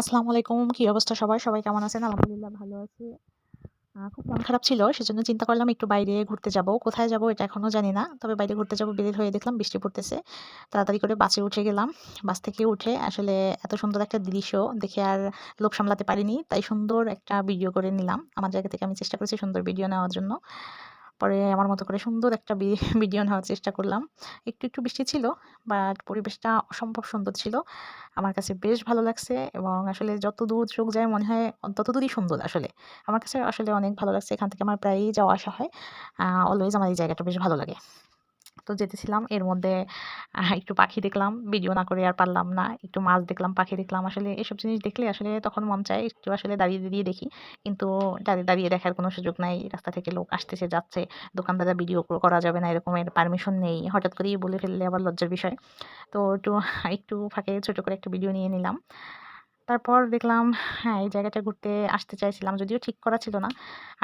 আসসালামু আলাইকুম, কী অবস্থা সবাই? সবাই কেমন আছেন? আলহামদুলিল্লাহ ভালো আছি। খুব মন খারাপ ছিল, সেজন্য চিন্তা করলাম একটু বাইরে ঘুরতে যাব। কোথায় যাব এটা এখনও জানি না, তবে বাইরে ঘুরতে যাব বের হয়ে দেখলাম বৃষ্টি পড়তেছে। তাড়াতাড়ি করে বাসে উঠে গেলাম। বাস থেকে উঠে আসলে এত সুন্দর একটা দৃশ্য দেখে আর লোভ সামলাতে পারিনি, তাই সুন্দর একটা ভিডিও করে নিলাম। আমার জায়গা থেকে আমি চেষ্টা করেছি সুন্দর ভিডিও নেওয়ার জন্য। পরে আমার মতো করে সুন্দর একটা ভিডিও নেওয়ার চেষ্টা করলাম। একটু একটু বৃষ্টি ছিল বাট পরিবেশটা অসম্ভব সুন্দর ছিল। আমার কাছে বেশ ভালো লাগছে এবং আসলে যত দূর চোখ যায় মনে হয় তত দূরই সুন্দর আসলে। আমার কাছে আসলে অনেক ভালো লাগছে। এখান থেকে আমার প্রায়ই যাওয়া আসা হয়। অলওয়েজ আমার এই জায়গাটা বেশ ভালো লাগে। তো যেতেছিলাম। এর মধ্যে একটু পাখি দেখলাম, ভিডিও না করে আর পারলাম না। একটু মাছ দেখলাম, পাখি দেখলাম। আসলে এসব জিনিস দেখলে আসলে তখন মন চায় একটু আসলে দাঁড়িয়ে দাঁড়িয়ে দেখি। কিন্তু দাঁড়িয়ে দাঁড়িয়ে দেখার কোনো সুযোগ নাই। রাস্তা থেকে লোক আসতেছে, যাচ্ছে। দোকানদাররা ভিডিও করা যাবে না এরকমের পারমিশন নেই। হঠাৎ করেই বলে ফেললে আবার লজ্জার বিষয়। তো একটু একটু ফাঁকে ছোটো করে একটা ভিডিও নিয়ে নিলাম। তারপর দেখলাম হ্যাঁ এই জায়গাটা ঘুরতে আসতে চাইছিলাম, যদিও ঠিক করা ছিল না।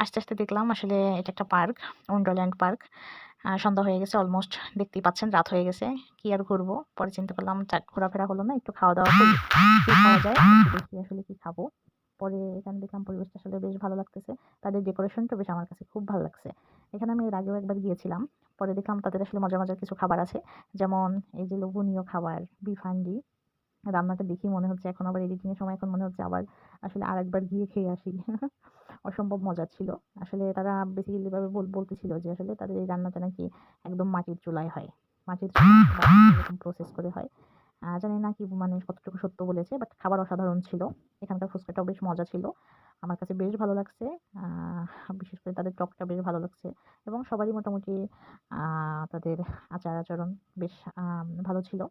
আস্তে আস্তে দেখলাম আসলে এটা একটা পার্ক ওয়ান্ডারল্যান্ড পার্ক। সন্ধ্যা হয়ে গেছে অলমোস্ট দেখতেই পাচ্ছেন, রাত হয়ে গেছে। কি আর ঘুরবো? পরে চিন্তা করলাম ঘোরাফেরা হলো না, একটু খাওয়া দাওয়া করি খাওয়া যায় দেখি আসলে কি খাব। পরে এখানে দেখলাম পরিবেশটা আসলে বেশ ভালো লাগতেছে, তাদের ডেকোরেশনটা বেশ আমার কাছে খুব ভালো লাগছে। এখানে আমি এর আগেও একবার গিয়েছিলাম, পরে দেখলাম তাদের আসলে মজার মজার কিছু খাবার আছে, যেমন এই যে লোভনীয় খাবার বিফান্ডি রান্নাটা দেখি মনে হচ্ছে, এখন আবার এডিটিংয়ের সময়, এখন মনে হচ্ছে আবার আসলে আরেকবার গিয়ে খেয়ে আসি। অসম্ভব মজার ছিল। আসলে তারা বেসিক্যালি ভাবে বলতেছিল যে আসলে তাদের এই রান্নাটা নাকি একদম মাটির চুলায় হয়। মাটির এরকম প্রসেস করে হয়। জানি না কি মানে কতটুকু সত্য বলেছে বাট খাবার অসাধারণ ছিল। এখানকার ফুচকাটাও বেশ মজা ছিল। আমার কাছে বেশ ভালো লাগছে। বিশেষ করে তাদের টকটা বেশ ভালো লাগছে। এবং সবারই মোটামুটি তাদের আচার আচরণ বেশ ভালো ছিল।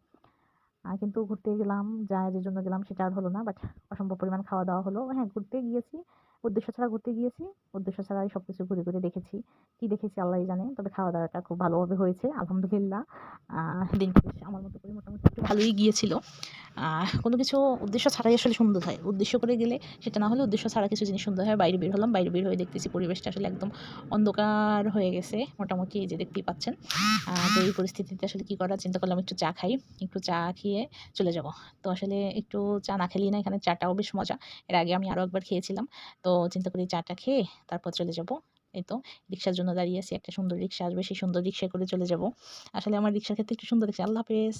কিন্তু ঘুরতে গেলাম, যা যে জন্য গেলাম সেটা আর হলো না বাট অসম্ভব পরিমাণ খাওয়া দাওয়া হলো। হ্যাঁ ঘুরতে গিয়েছি। উদ্দেশ্য ছাড়া ঘুরতে গিয়েছি, উদ্দেশ্য ছাড়াই সব কিছু ঘুরে ঘুরে দেখেছি। কী দেখেছি আল্লাহই জানে, তবে খাওয়া দাওয়াটা খুব ভালোভাবে হয়েছে, আলহামদুলিল্লাহ। দিন আমার মতো করে মোটামুটি একটু ভালোই গিয়েছিল। কোনো কিছু উদ্দেশ্য ছাড়াই আসলে সুন্দর হয়। উদ্দেশ্য করে গেলে সেটা না হলে উদ্দেশ্য ছাড়া কিছু জিনিস সুন্দর হয়। বাইরে বের হলাম, বাইরে বের হয়ে দেখতেছি পরিবেশটা আসলে একদম অন্ধকার হয়ে গেছে মোটামুটি এই যে দেখতেই পাচ্ছেন। তো এই পরিস্থিতিতে আসলে কী করার? চিন্তা করলাম একটু চা খাই, একটু চা খেয়ে চলে যাব। তো আসলে একটু চা না খেলি না, এখানে চাটাও বেশ মজা। এর আগে আমি আরও একবার খেয়েছিলাম। তো চিন্তা করি চাটা খেয়ে তারপর চলে যাব। এই তো, রিক্সার জন্য দাঁড়িয়ে আছি, একটা সুন্দর রিক্সা আসবে, সেই সুন্দর রিক্সায় করে চলে যাব। আসলে আমার রিক্সার ক্ষেত্রে একটু সুন্দর দেখছি আল্লাহ হাফেজ।